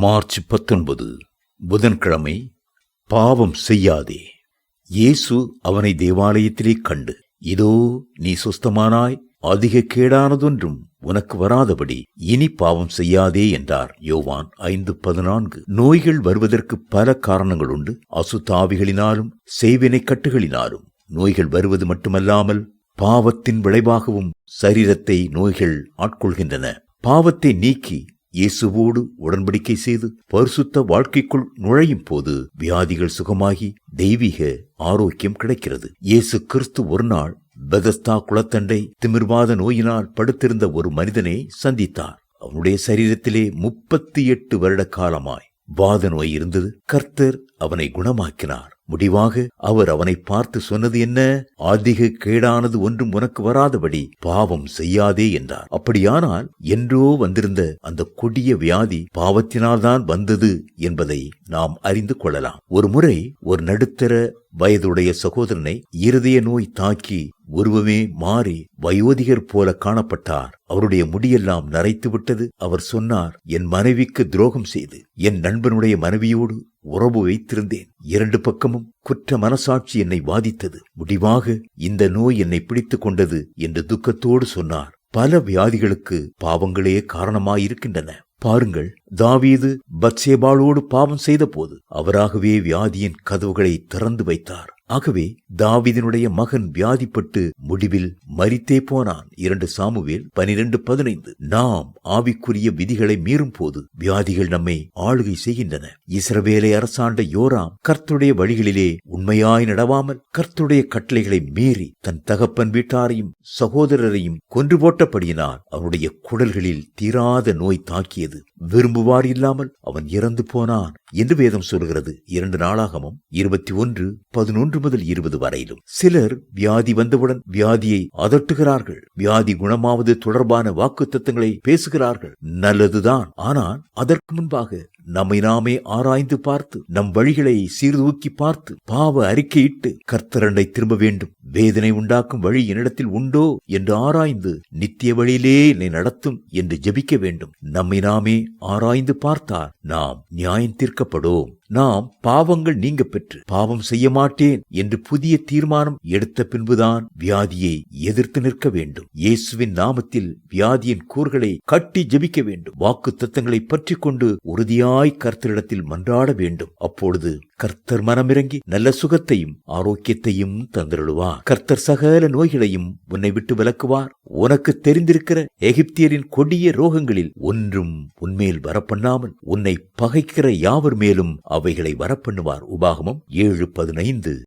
March பத்தொன்பது புதன்கிழமை பாவம் செய்யாதே. இயேசு அவனை தேவாலயத்திலே கண்டு இதோ நீ சுஸ்தமானாய் அதிக கேடானதொன்றும் உனக்கு வராதபடி இனி பாவம் செய்யாதே என்றார். யோவான் ஐந்து பதினான்கு. நோய்கள் வருவதற்கு பல காரணங்கள் உண்டு அசுத்தாவிகளினாலும் செய்வினை கட்டுகளினாலும். நோய்கள் வருவது மட்டுமல்லாமல் பாவத்தின் விளைவாகவும் சரீரத்தை நோய்கள் ஆட்கொள்கின்றன. பாவத்தை நீக்கி இயேசுவோடு உடன்படிக்கை செய்து பரிசுத்த வாழ்க்கைக்குள் நுழையும் போது வியாதிகள் சுகமாகி தெய்வீக ஆரோக்கியம் கிடைக்கிறது. இயேசு கிறிஸ்து ஒரு நாள் பெதஸ்தா குளத்தண்டை திமிர்வாத நோயினால் படுத்திருந்த ஒரு மனிதனை சந்தித்தார். அவனுடைய சரீரத்திலே முப்பத்தி எட்டு வருட காலமாய் வாத நோய் இருந்தது. கர்த்தர் அவனை குணமாக்கினார். முடிவாக அவர் அவனை பார்த்து சொன்னது என்ன? அதிக கேடானது ஒன்றும் உனக்கு வராதபடி பாவம் செய்யாதே என்றார். அப்படியானால் என்றோ வந்திருந்த அந்த கொடிய வியாதி பாவத்தினால்தான் வந்தது என்பதை நாம் அறிந்து கொள்ளலாம். ஒரு முறை ஒரு நடுத்தர வயதுடைய சகோதரனை இருதய நோய் தாக்கி உருவமே மாறி வயோதிகர் போல காணப்பட்டார். அவருடைய முடியெல்லாம் நரைத்து விட்டது அவர் சொன்னார் என் மனைவிக்கு துரோகம் செய்து என் நண்பனுடைய மனைவியோடு உறவு வைத்திருந்தேன். இரண்டு பக்கமும் குற்ற மனசாட்சி என்னை பாதித்தது முடிவாக இந்த நோய் என்னை பிடித்துக் கொண்டது என்று துக்கத்தோடு சொன்னார். பல வியாதிகளுக்கு பாவங்களே காரணமாயிருக்கின்றன. பாருங்கள் தாவீது பத்சேபாளோடு பாவம் செய்த போது அவராகவே வியாதியின் கதவுகளை திறந்து வைத்தார். ஆகவே தாவிதனுடைய மகன் வியாதிப்பட்டு முடிவில் மறித்தே போனான். இரண்டு சாமுவேல் பனிரெண்டு பதினைந்து. நாம் ஆவிக்குரிய விதிகளை மீறும் போது வியாதிகள் நம்மை ஆளுகை செய்கின்றன. இஸ்ரவேலை அரசாண்ட யோராம் கர்த்துடைய வழிகளிலே உண்மையாய் நடவாமல் கர்த்துடைய கட்டளைகளை மீறி தன் தகப்பன் வீட்டாரையும் சகோதரரையும் கொன்று போட்டபடியினால் அவனுடைய குடல்களில் தீராத நோய் தாக்கியது. விரும்புவார் இல்லாமல் அவன் இறந்து போனான். என்று வேதம் சொல்கிறது. இரண்டு நாளாகமும் இருபத்தி ஒன்று பதினொன்று முதல் இருபது வரையிலும். சிலர் வியாதி வந்தவுடன் வியாதியை அதட்டுகிறார்கள். வியாதி குணமாவது தொடர்பான வாக்கு தத்துவங்களை பேசுகிறார்கள். நல்லதுதான். ஆனால் அதற்கு முன்பாக நம்மை நாமே ஆராய்ந்து பார்த்து நம் வழிகளை சீர்தூக்கி பார்த்து பாவ அறிக்கையிட்டு கர்த்தரண்டை திரும்ப வேண்டும். வேதனை உண்டாக்கும் வழி என்னிடத்தில் உண்டோ என்று ஆராய்ந்து நித்திய வழியிலே என்னை நடத்தும் என்று ஜெபிக்க வேண்டும். நம்மை நாமே ஆராய்ந்து பார்த்தால் நாம் நியாயம் தீர்க்கப்படும். நாம் பாவங்கள் நீங்க பெற்று பாவம் செய்ய மாட்டேன் என்று புதிய தீர்மானம் எடுத்த பின்புதான் வியாதியை எதிர்த்து நிற்க வேண்டும். இயேசுவின் நாமத்தில் வியாதியின் கூறுகளை கட்டி ஜெபிக்க வேண்டும். வாக்கு தத்தங்களை பற்றி கொண்டு உறுதியாய் கர்த்தரிடத்தில் மன்றாட வேண்டும். அப்பொழுது கர்த்தர் மனமிறங்கி நல்ல சுகத்தையும் ஆரோக்கியத்தையும் தந்திருடுவார் கர்த்தர் சகல நோய்களையும் உன்னை விட்டு விலக்குவார். உனக்கு தெரிந்திருக்கிற எகிப்தியரின் கொடிய ரோகங்களில் ஒன்றும் உன்மேல் வரப்பண்ணாமல் உன்னை பகைக்கிற யாவர் மேலும் அவைகளை வரப்பண்ணுவார். உபாகமம் ஏழு பதினைந்து.